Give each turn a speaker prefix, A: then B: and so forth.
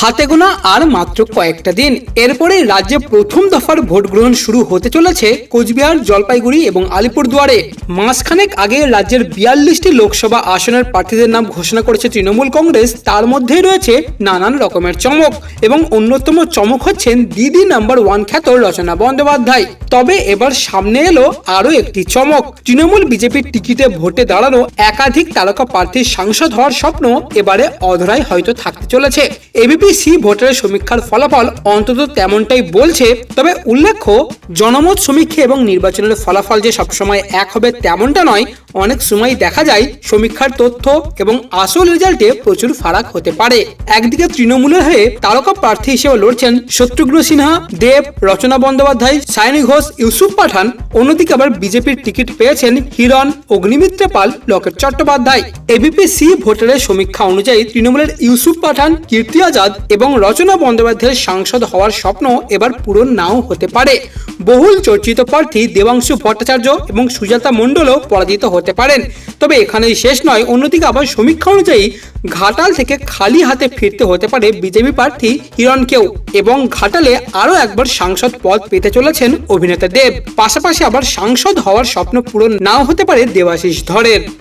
A: হাতে গোনা আর মাত্র কয়েকটা দিন। এরপরে রাজ্যে প্রথম দফার ভোট গ্রহণ শুরু হতে চলেছে কোচবিহার, জলপাইগুড়ি এবং আলিপুরদুয়ারে। মাসখানেক আগে রাজ্যের বিয়াল্লিশটি লোকসভা আসনের প্রার্থীদের নাম ঘোষণা করেছে তৃণমূল কংগ্রেস। তার মধ্যেই রয়েছে নানান রকমের চমক এবং অন্যতম চমক হচ্ছেন দিদি নাম্বার ওয়ান খ্যাত রচনা বন্দ্যোপাধ্যায়। তবে এবার সামনে এলো আরও একটি চমক। তৃণমূল বিজেপির টিকিটে ভোটে দাঁড়ানো একাধিক তারকা প্রার্থীর সাংসদ হওয়ার স্বপ্ন এবারে অধরাই হয়তো থাকতে চলেছে। এবিপি সি ভোটারের সমীক্ষার ফলাফল অন্তত তেমনটাই বলছে, তবে উল্লেখ্য, জনমত সমীক্ষা এবং নির্বাচনের ফলাফল যে সবসময় এক হবে তেমনটা নয়। অনেক সময় দেখা যায় সমীক্ষার তথ্য এবং আসল রেজাল্টে প্রচুর ফারাক হতে পারে। একদিকে তৃণমূলের হয়ে তারকা প্রার্থী হিসেবে লড়ছেন শত্রুঘ্ন সিনহা, দেব, রচনা বন্দ্যোপাধ্যায়, সায়নী ঘোষ, ইউসুফ পাঠান। অন্যদিকে আবার বিজেপির টিকিট পেয়েছেন হিরণ, অগ্নিমিত্র পাল, লকেট চট্টোপাধ্যায়। এবিপি সি ভোটারের সমীক্ষা অনুযায়ী তৃণমূলের ইউসুফ পাঠান, কীর্তি আজাদ এবং রচনা বন্দ্যোপাধ্যায়ের সাংসদ হওয়ার স্বপ্ন এবার পূরণ নাও হতে পারে। বহুল চর্চিত প্রার্থী দেবাংশু ভট্টাচার্য এবং সুজাতা মণ্ডলও পরাজিত হতে পারেন। তবে এখানেই শেষ নয়, অন্যদিকে আবার সমীক্ষা অনুযায়ী ঘাটাল থেকে খালি হাতে ফিরতে হতে পারে বিজেপি প্রার্থী হিরণকেও এবং ঘাটালে আরও একবার সাংসদ পদ পেতে চলেছেন অভিনেতা দেব। পাশাপাশি আবার সাংসদ হওয়ার স্বপ্ন পূরণ নাও হতে পারে দেবাশিস ধরের।